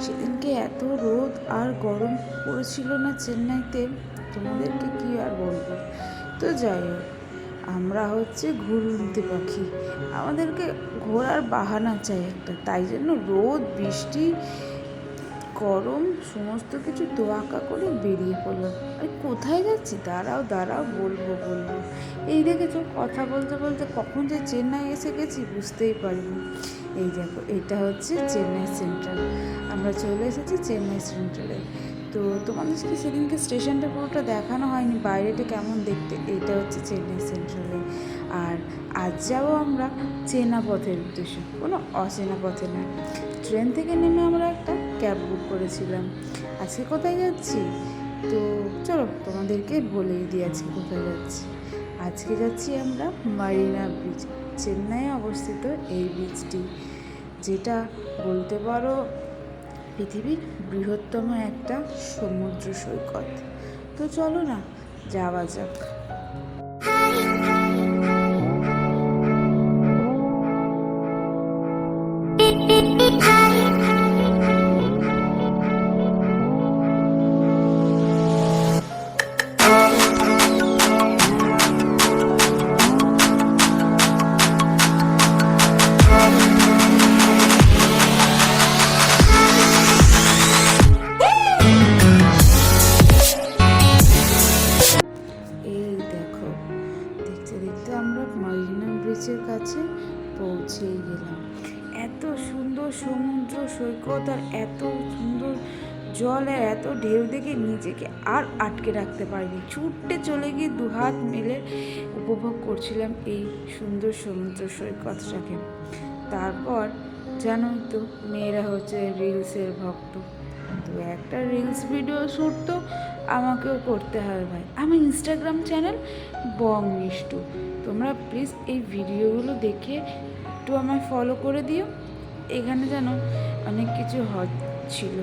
সেদিনকে এত রোদ আর গরম পড়েছিল না চেন্নাইতে, তোমাদেরকে কি আর বলব? তো যাই হোক, আমরা হচ্ছে ঘুরন্তি পাখি। আমাদেরকে ঘোরার বাহানা চাই একটা, তাই জন্য রোদ, বৃষ্টি গরম, সমস্ত কিছু দোয়াকা করে বেরিয়ে পড়লাম। আরে কোথায় যাচ্ছি? দাঁড়াও দাঁড়াও, বলব বলব। এই দেখেছ, কথা বলতে বলতে কখন যে চেন্নাই এসে গেছি বুঝতেই পারিনি। এই দেখো, এটা হচ্ছে চেন্নাই সেন্ট্রাল। আমরা চলে এসেছি চেন্নাই সেন্ট্রালে। তো তোমাদের কি সেদিনকে স্টেশনটা পুরোটা দেখানো হয়নি? বাইরেটা কেমন দেখতে? এটা হচ্ছে চেন্নাই সেন্ট্রালে। আর আজ যাব আমরা চেনা পথের উদ্দেশ্যে। কোনো অচেনা পথে না ট্রেন থেকে নেমে আমরা একটা ক্যাব বুক করেছিলাম। আজকে কোথায় যাচ্ছি? তো চলো তোমাদেরকে বলেই দিই আজকে কোথায় যাচ্ছি। আজকে যাচ্ছি আমরা মারিনা বিচ চেন্নাইয়ে অবস্থিত এই বিচটি যেটা বলতে পারো পৃথিবীর বৃহত্তম একটা সমুদ্র সৈকত। তো চলো না, যাওয়া যাক। কাছে পৌঁছেই গেলাম। এত সুন্দর সমুদ্র সৈকত আর এত সুন্দর জল আর এত ঢেউ দেখে নিজেকে আর আটকে রাখতে পারিনি। ছুটতে চলে গিয়ে দুহাত মেলে উপভোগ করছিলাম এই সুন্দর সমুদ্র সৈকতটাকে। তারপর জানোই তো, মেয়েরা হচ্ছে রিলসের ভক্ত। তো একটা রিলস ভিডিও শ্যুট তো আমাকেও করতে হবে ভাই। আমার ইনস্টাগ্রাম চ্যানেল বং মিষ্টু তোমরা প্লিজ এই ভিডিওগুলো দেখে একটু আমায় ফলো করে দিও। এখানে যেন অনেক কিছু হচ্ছিল।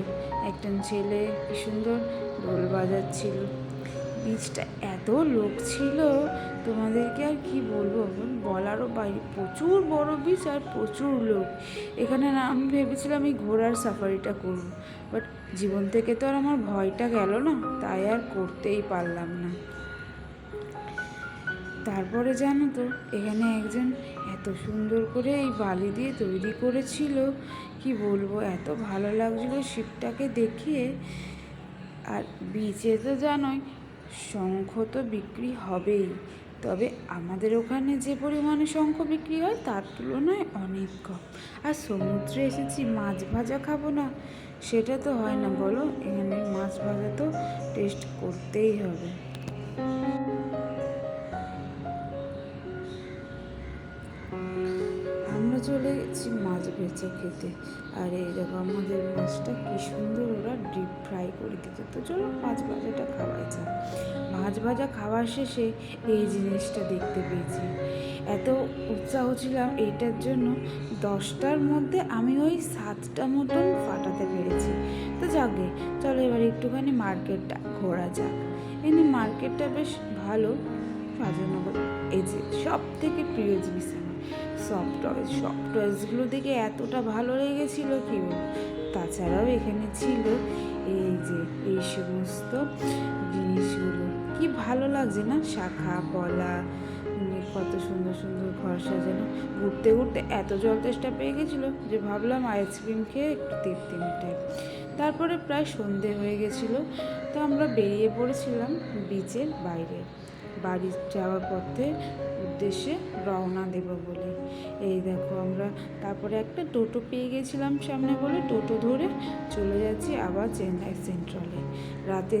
একজন ছেলে কি সুন্দর ঢোল বাজাচ্ছিল। বীজটা এত লোক ছিল, তোমাদেরকে আর কি বলব? বলারও বাইরে, প্রচুর বড় বীজ আর প্রচুর লোক। এখানে আমি ভেবেছিলাম আমি ঘোড়ার সাফারিটা করব। বাট জীবন থেকে তো আর আমার ভয়টা গেল না, তাই আর করতেই পারলাম না। তারপরে জানো তো, এখানে একজন এত সুন্দর করে এই বালি দিয়ে তৈরি করেছিল। কি বলব, এত ভালো লাগছিল শিপটাকে দেখিয়ে আর বিচে তো জানোই, শঙ্খ তো বিক্রি হবেই। তবে আমাদের ওখানে যে পরিমাণে শঙ্খ বিক্রি হয়, তার তুলনায় অনেক কম। আর সমুদ্রে এসেছি, মাছ ভাজা খাব না, সেটা তো হয় না, বলো? এখানে মাছ ভাজা তো টেস্ট করতেই হবে। চলে গেছি মাছ ভেজে খেতে। আর এই দেখো আমাদের মাছটা কি সুন্দর ওরা ডিপ ফ্রাই করে দিত। তো চলো মাছ ভাজাটা খাওয়াই যাক। মাছ ভাজা খাওয়ার শেষে এই জিনিসটা দেখতে পেয়েছি। এত উৎসাহ ছিলাম এইটার জন্য দশটার মধ্যে আমি ওই সাতটা মতন ফাটাতে পেরেছি। তো যাকে, চলো এবার একটুখানি মার্কেটটা ঘোরা যাক। এমনি মার্কেটটা বেশ ভালো। সাজানো। এই যে সব থেকে প্রিয় জিনিস আমার। সফট টয়েস সফট টয়েসগুলো দেখে এতটা ভালো লেগেছিল কি তাছাড়াও এখানে ছিল এই যে এই সমস্ত জিনিসগুলো। কি ভালো লাগছে না? শাখা, পলা কত সুন্দর সুন্দর ঘর সাজানো। ঘুরতে ঘুরতে এত জল তেষ্টা পেয়ে গেছিল যে ভাবলাম আইসক্রিম খেয়ে একটু তৃপ্তি মিটাই। তারপরে প্রায় সন্ধে হয়ে গেছিল, তো আমরা বেরিয়ে পড়েছিলাম বিচের বাইরে। বাড়ি যাওয়ার পথে উদ্দেশ্যে রওনা দেব বলে। এই দেখো আমরা তারপরে একটা টোটো পেয়ে গেছিলাম সামনে বলে। টোটো ধরে চলে যাচ্ছি আবার চেন্নাই সেন্ট্রালে। রাতে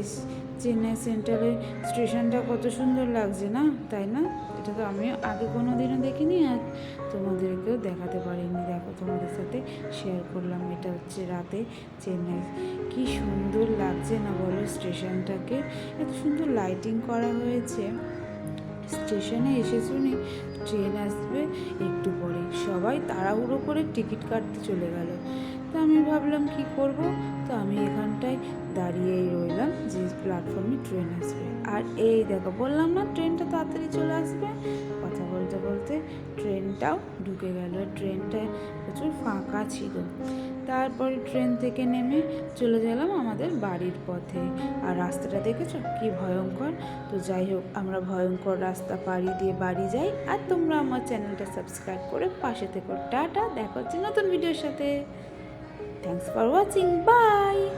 চেন্নাই সেন্ট্রালের স্টেশনটা কত সুন্দর লাগছে না, তাই না? এটা তো আমিও আগে কোনো দিনও দেখিনি আর তোমাদেরকেও দেখাতে পারিনি। দেখো তোমাদের সাথে শেয়ার করলাম। এটা হচ্ছে রাতে চেন্নাই। কি সুন্দর লাগছে না বলো স্টেশনটাকে? এত সুন্দর লাইটিং করা হয়েছে। স্টেশনে এসে শুনি ট্রেন আসবে, একটু পরে। সবাই তাড়াহুড়ো করে টিকিট কাটতে চলে গেল। তো আমি ভাবলাম, কি করব? তো আমি এখানটায় দাঁড়িয়েই রইলাম, যে প্ল্যাটফর্মে ট্রেন আসবে। আর এই দেখো, বললাম না ট্রেনটা তাড়াতাড়ি চলে আসবে? কথা বলতে বলতে ট্রেনটাও ঢুকে গেল। ট্রেনটা প্রচুর ফাঁকা ছিল। তারপরে ট্রেন থেকে নেমে চলে গেলাম আমাদের বাড়ির পথে। আর রাস্তাটা দেখেছ? কি ভয়ঙ্কর। তো যাই হোক, আমরা ভয়ঙ্কর রাস্তা পাড়ি দিয়ে বাড়ি যাই। আর তোমরা আমার চ্যানেলটা সাবস্ক্রাইব করে পাশে থেকো। টাটা, দেখা হচ্ছে নতুন ভিডিওর সাথে। Thanks for watching by